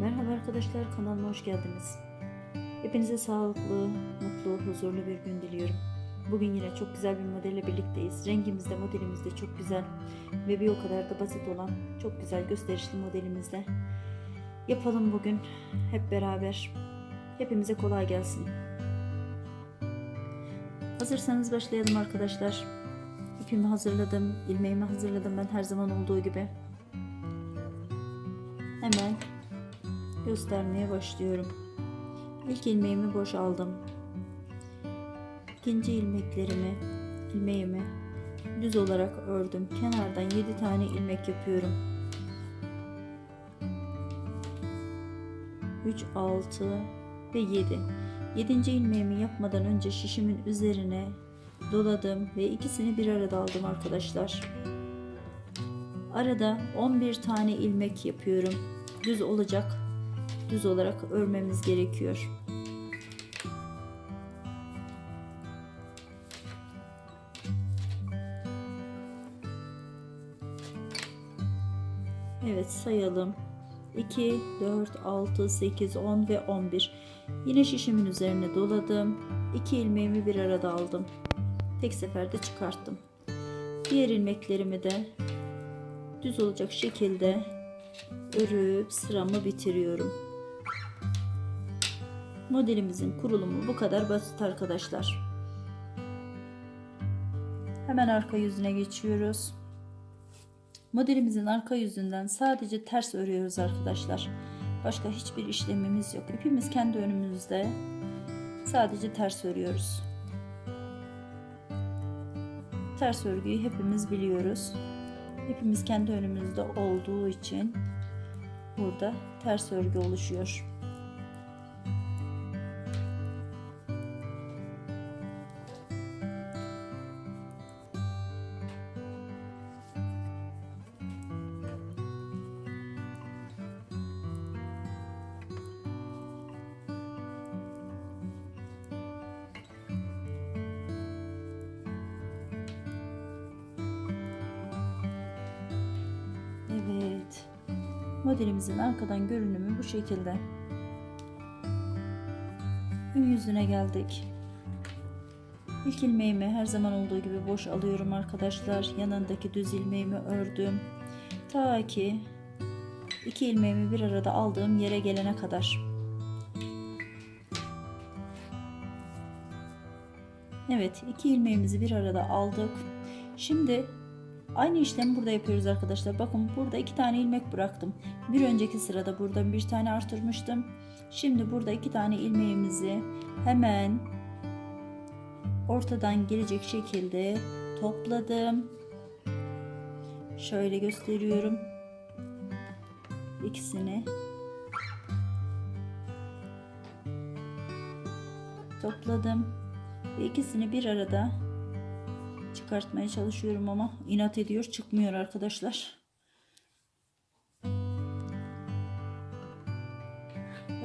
Merhaba arkadaşlar kanalıma hoş geldiniz. Hepinize sağlıklı, mutlu, huzurlu bir gün diliyorum. Bugün yine çok güzel bir modelle birlikteyiz. Rengimiz de modelimiz de çok güzel ve bir o kadar da basit olan çok güzel gösterişli modelimizle yapalım bugün hep beraber. Hepimize kolay gelsin. Hazırsanız başlayalım arkadaşlar. İpimi hazırladım, ilmeğimi hazırladım ben her zaman olduğu gibi. Hemen göstermeye başlıyorum. İlk ilmeğimi boş aldım. İkinci ilmeklerimi, ilmeğimi düz olarak ördüm. Kenardan 7 tane ilmek yapıyorum. 3, 6 ve 7. 7. ilmeğimi yapmadan önce şişimin üzerine doladım ve ikisini bir arada aldım arkadaşlar. Arada 11 tane ilmek yapıyorum. Düz olacak. Düz olarak örmemiz gerekiyor. Evet sayalım. 2, 4, 6, 8, 10 ve 11. Yine şişimin üzerine doladım. 2 ilmeğimi bir arada aldım. Tek seferde çıkarttım. Diğer ilmeklerimi de düz olacak şekilde örüp sıramı bitiriyorum. Modelimizin kurulumu bu kadar basit arkadaşlar. Hemen arka yüzüne geçiyoruz. Modelimizin arka yüzünden sadece ters örüyoruz arkadaşlar. Başka hiçbir işlemimiz yok. İpimiz kendi önümüzde. Sadece ters örüyoruz. Ters örgüyü hepimiz biliyoruz. Hepimiz kendi önümüzde olduğu için burada ters örgü oluşuyor. Modelimizin arkadan görünümü bu şekilde. Ön yüzüne geldik. İlk ilmeğimi her zaman olduğu gibi boş alıyorum arkadaşlar. Yanındaki düz ilmeğimi ördüm. Ta ki iki ilmeğimi bir arada aldığım yere gelene kadar. Evet, iki ilmeğimizi bir arada aldık. Şimdi Aynı işlemi burada yapıyoruz arkadaşlar. Bakın burada iki tane ilmek bıraktım. Bir önceki sırada burada bir tane artırmıştım. Şimdi burada iki tane ilmeğimizi hemen ortadan gelecek şekilde topladım. Şöyle gösteriyorum. İkisini topladım ve ikisini bir arada çıkartmaya çalışıyorum ama inat ediyor çıkmıyor arkadaşlar.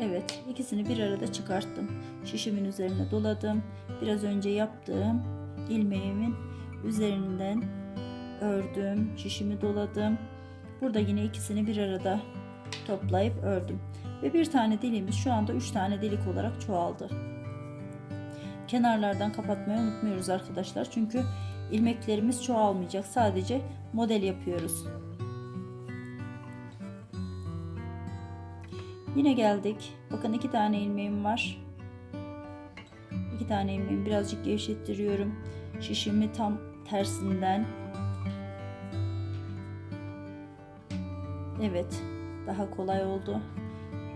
Evet ikisini bir arada çıkarttım. Şişimin üzerine doladım. Biraz önce yaptığım ilmeğimin üzerinden ördüm. Şişimi doladım. Burada yine ikisini bir arada toplayıp ördüm. Ve bir tane deliğimiz şu anda üç tane delik olarak çoğaldı. Kenarlardan kapatmayı unutmuyoruz arkadaşlar. Çünkü ilmeklerimiz çoğalmayacak. Sadece model yapıyoruz. Yine geldik. Bakın iki tane ilmeğim var. İki tane ilmeğimi birazcık gevşettiriyorum. Şişimi tam tersinden. Evet. Daha kolay oldu.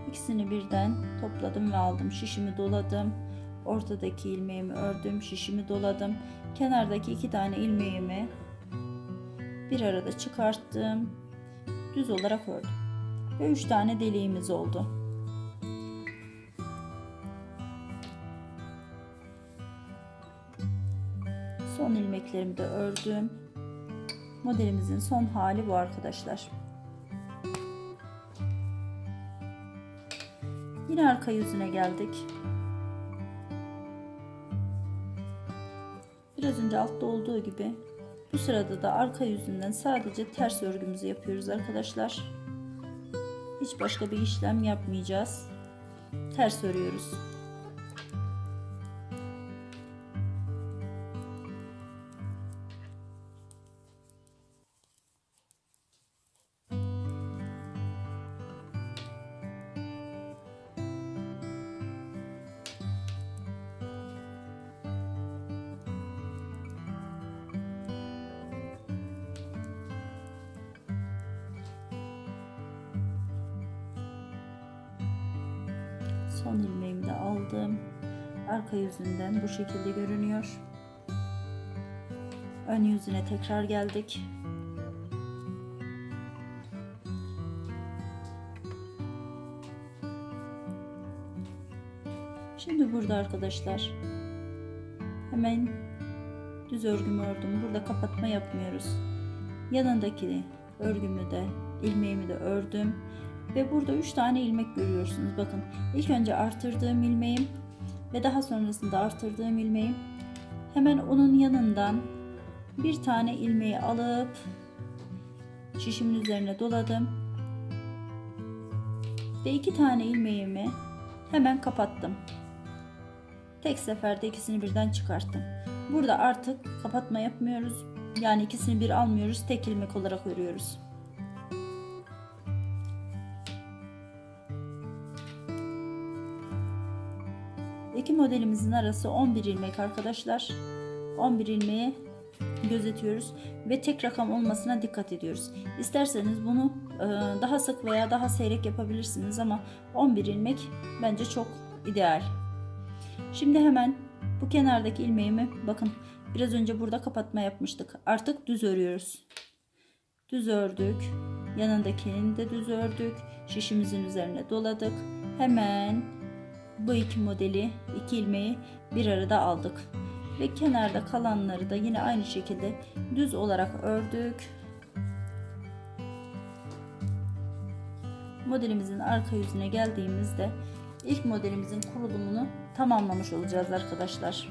İkisini birden topladım ve aldım. Şişimi doladım. Ortadaki ilmeğimi ördüm. Şişimi doladım. Kenardaki iki tane ilmeğimi bir arada çıkarttım. Düz olarak ördüm. Ve üç tane deliğimiz oldu. Son ilmeklerimi de ördüm. Modelimizin son hali bu arkadaşlar. Yine arka yüzüne geldik. Biraz önce altta olduğu gibi bu sırada da arka yüzünden sadece ters örgümüzü yapıyoruz arkadaşlar. Hiç başka bir işlem yapmayacağız. Ters örüyoruz. Son ilmeğimi de aldım. Arka yüzünden bu şekilde görünüyor. Ön yüzüne tekrar geldik. Şimdi burada arkadaşlar hemen düz örgümü ördüm. Burada kapatma yapmıyoruz. Yanındaki örgümü de ilmeğimi de ördüm. Ve burada 3 tane ilmek görüyorsunuz. Bakın ilk önce artırdığım ilmeğim ve daha sonrasında artırdığım ilmeğim. Hemen onun yanından bir tane ilmeği alıp şişimin üzerine doladım. Ve iki tane ilmeğimi hemen kapattım. Tek seferde ikisini birden çıkarttım. Burada artık kapatma yapmıyoruz. Yani ikisini bir almıyoruz. Tek ilmek olarak örüyoruz. Modelimizin arası 11 ilmek arkadaşlar. 11 ilmeği gözetiyoruz ve tek rakam olmasına dikkat ediyoruz. İsterseniz bunu e, daha sık veya daha seyrek yapabilirsiniz ama 11 ilmek bence çok ideal. Şimdi hemen bu kenardaki ilmeğimi bakın biraz önce burada kapatma yapmıştık. Artık düz örüyoruz. Düz ördük. Yanındakini de düz ördük. Şişimizin üzerine doladık. Hemen bu iki modeli, iki ilmeği bir arada aldık. Ve kenarda kalanları da yine aynı şekilde düz olarak ördük. Modelimizin arka yüzüne geldiğimizde ilk modelimizin kurulumunu tamamlamış olacağız arkadaşlar.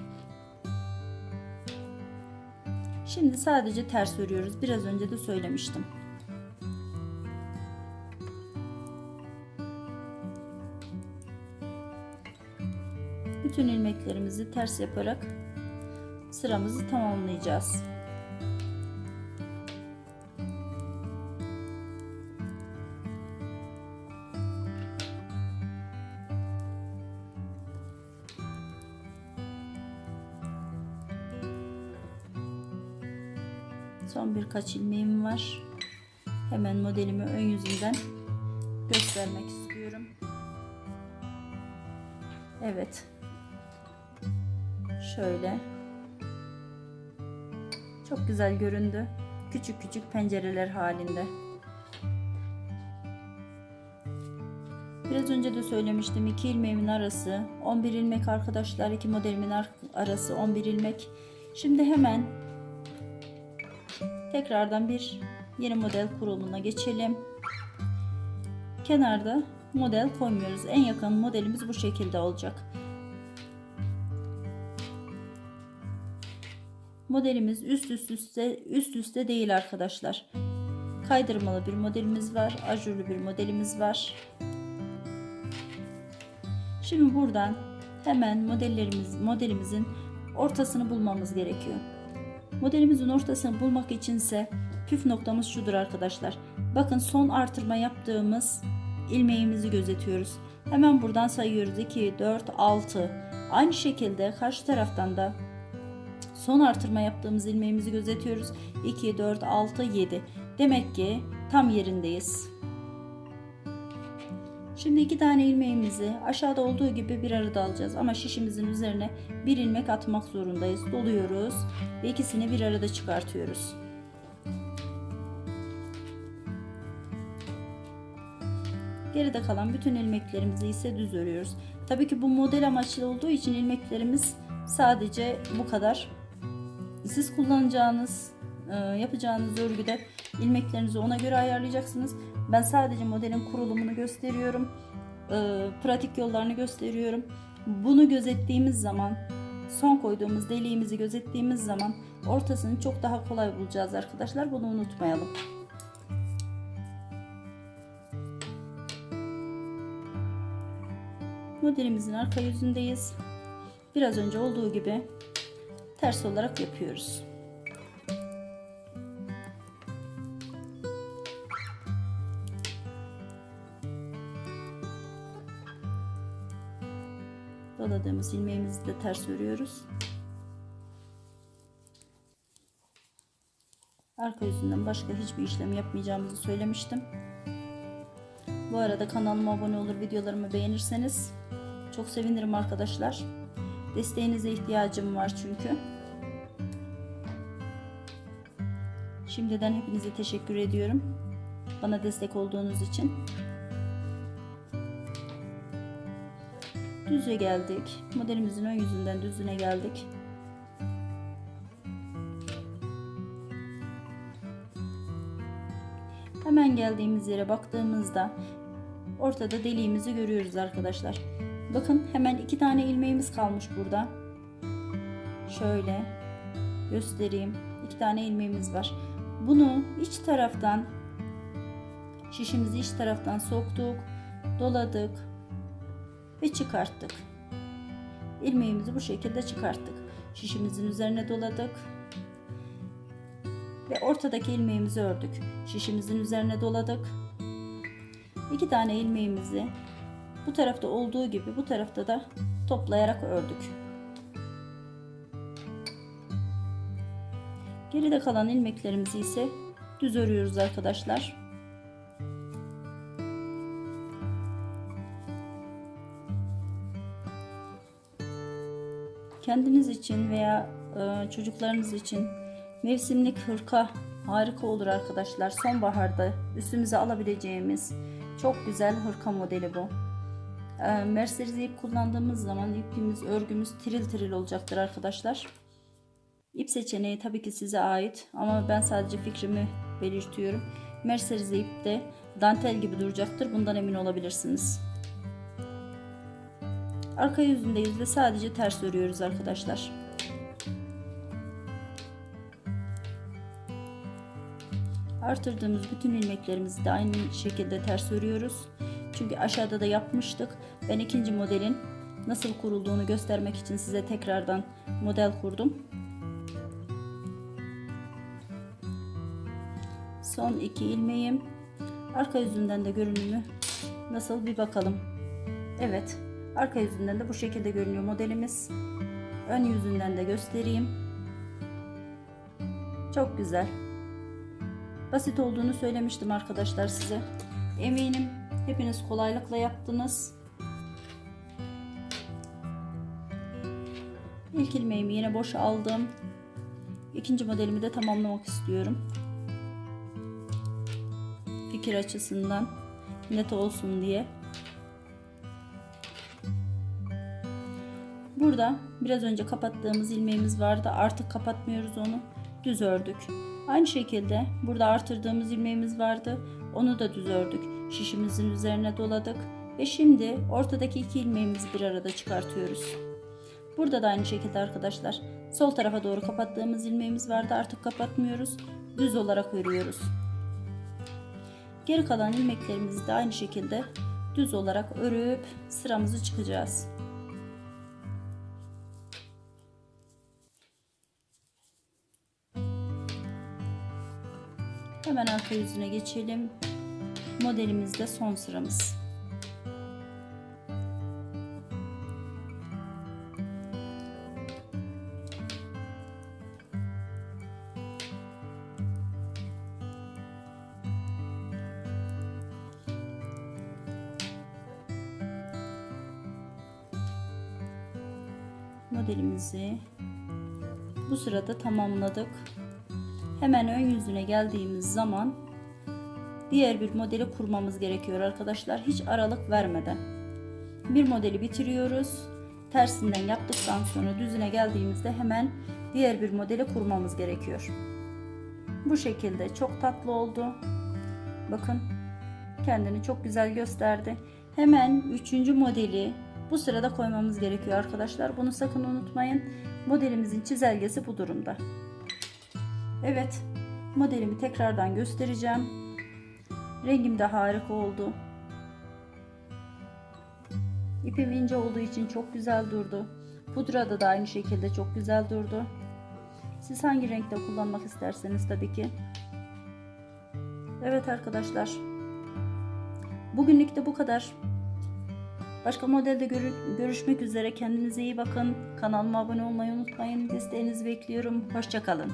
Şimdi sadece ters örüyoruz. Biraz önce de söylemiştim. Bütün ilmeklerimizi ters yaparak sıramızı tamamlayacağız. Son birkaç ilmeğim var. Hemen modelimi ön yüzünden göstermek istiyorum. Evet. Şöyle. Çok güzel göründü. Küçük küçük pencereler halinde. Biraz önce de söylemiştim. iki ilmeğimin arası 11 ilmek arkadaşlar. iki modelimin arası 11 ilmek. Şimdi hemen tekrardan bir yeni model kurulumuna geçelim. Kenarda model koymuyoruz. En yakın modelimiz bu şekilde olacak. Modelimiz üst üst üste üst üste değil arkadaşlar. Kaydırmalı bir modelimiz var, ajurlu bir modelimiz var. Şimdi buradan hemen modellerimiz modelimizin ortasını bulmamız gerekiyor. Modelimizin ortasını bulmak içinse püf noktamız şudur arkadaşlar. Bakın son artırma yaptığımız ilmeğimizi gözetiyoruz. Hemen buradan sayıyoruz. 2, 4, 6. Aynı şekilde karşı taraftan da son artırma yaptığımız ilmeğimizi gözetiyoruz. 2, 4, 6, 7. Demek ki tam yerindeyiz. Şimdi iki tane ilmeğimizi aşağıda olduğu gibi bir arada alacağız ama şişimizin üzerine bir ilmek atmak zorundayız. Doluyoruz ve ikisini bir arada çıkartıyoruz. Geride kalan bütün ilmeklerimizi ise düz örüyoruz. Tabii ki bu model amaçlı olduğu için ilmeklerimiz sadece bu kadar. Siz kullanacağınız, e, yapacağınız örgüde ilmeklerinizi ona göre ayarlayacaksınız. Ben sadece modelin kurulumunu gösteriyorum. E, pratik yollarını gösteriyorum. Bunu gözettiğimiz zaman, son koyduğumuz deliğimizi gözettiğimiz zaman ortasını çok daha kolay bulacağız arkadaşlar. Bunu unutmayalım. Modelimizin arka yüzündeyiz. Biraz önce olduğu gibi ters olarak yapıyoruz. Doladığımız ilmeğimizi de ters örüyoruz. Arka yüzünden başka hiçbir işlem yapmayacağımızı söylemiştim. Bu arada kanalıma abone olur, videolarımı beğenirseniz çok sevinirim arkadaşlar. Desteğinize ihtiyacım var çünkü. Şimdiden hepinize teşekkür ediyorum. Bana destek olduğunuz için. Düze geldik. Modelimizin ön yüzünden düzüne geldik. Hemen geldiğimiz yere baktığımızda ortada deliğimizi görüyoruz arkadaşlar. Bakın hemen iki tane ilmeğimiz kalmış burada. Şöyle göstereyim. İki tane ilmeğimiz var. Bunu iç taraftan şişimizi iç taraftan soktuk, doladık ve çıkarttık. İlmeğimizi bu şekilde çıkarttık. Şişimizin üzerine doladık ve ortadaki ilmeğimizi ördük. Şişimizin üzerine doladık. İki tane ilmeğimizi bu tarafta olduğu gibi bu tarafta da toplayarak ördük. Geride kalan ilmeklerimizi ise düz örüyoruz arkadaşlar. Kendiniz için veya e, çocuklarınız için mevsimlik hırka harika olur arkadaşlar. Sonbaharda üstümüze alabileceğimiz çok güzel hırka modeli bu. E, Mercedes ip kullandığımız zaman ipimiz, örgümüz tiril tiril olacaktır arkadaşlar. İp seçeneği tabii ki size ait ama ben sadece fikrimi belirtiyorum. Mercedes ip de dantel gibi duracaktır. Bundan emin olabilirsiniz. Arka yüzündeyiz ve sadece ters örüyoruz arkadaşlar. Artırdığımız bütün ilmeklerimizi de aynı şekilde ters örüyoruz. Çünkü aşağıda da yapmıştık. Ben ikinci modelin nasıl kurulduğunu göstermek için size tekrardan model kurdum. Son iki ilmeğim. Arka yüzünden de görünümü nasıl bir bakalım. Evet. Arka yüzünden de bu şekilde görünüyor modelimiz. Ön yüzünden de göstereyim. Çok güzel. Basit olduğunu söylemiştim arkadaşlar size. Eminim hepiniz kolaylıkla yaptınız. İlk ilmeğimi yine boş aldım. İkinci modelimi de tamamlamak istiyorum. Fikir açısından net olsun diye. Burada biraz önce kapattığımız ilmeğimiz vardı. Artık kapatmıyoruz onu. Düz ördük. Aynı şekilde burada artırdığımız ilmeğimiz vardı. Onu da düz ördük. Şişimizin üzerine doladık. Ve şimdi ortadaki iki ilmeğimizi bir arada çıkartıyoruz. Burada da aynı şekilde arkadaşlar. Sol tarafa doğru kapattığımız ilmeğimiz vardı. Artık kapatmıyoruz. Düz olarak örüyoruz. Geri kalan ilmeklerimizi de aynı şekilde düz olarak örüp sıramızı çıkacağız. Hemen arka yüzüne geçelim. Modelimizde son sıramız. Modelimizi bu sırada tamamladık. Hemen ön yüzüne geldiğimiz zaman diğer bir modeli kurmamız gerekiyor arkadaşlar. Hiç aralık vermeden. Bir modeli bitiriyoruz. Tersinden yaptıktan sonra düzüne geldiğimizde hemen diğer bir modeli kurmamız gerekiyor. Bu şekilde çok tatlı oldu. Bakın kendini çok güzel gösterdi. Hemen üçüncü modeli bu sırada koymamız gerekiyor arkadaşlar. Bunu sakın unutmayın. Modelimizin çizelgesi bu durumda. Evet, modelimi tekrardan göstereceğim. Rengim de harika oldu. İpim ince olduğu için çok güzel durdu. Pudrada da aynı şekilde çok güzel durdu. Siz hangi renkte kullanmak isterseniz tabii ki. Evet arkadaşlar. Bugünlük de bu kadar. Başka modelde görü- görüşmek üzere. Kendinize iyi bakın. Kanalıma abone olmayı unutmayın. Desteğinizi bekliyorum. Hoşçakalın.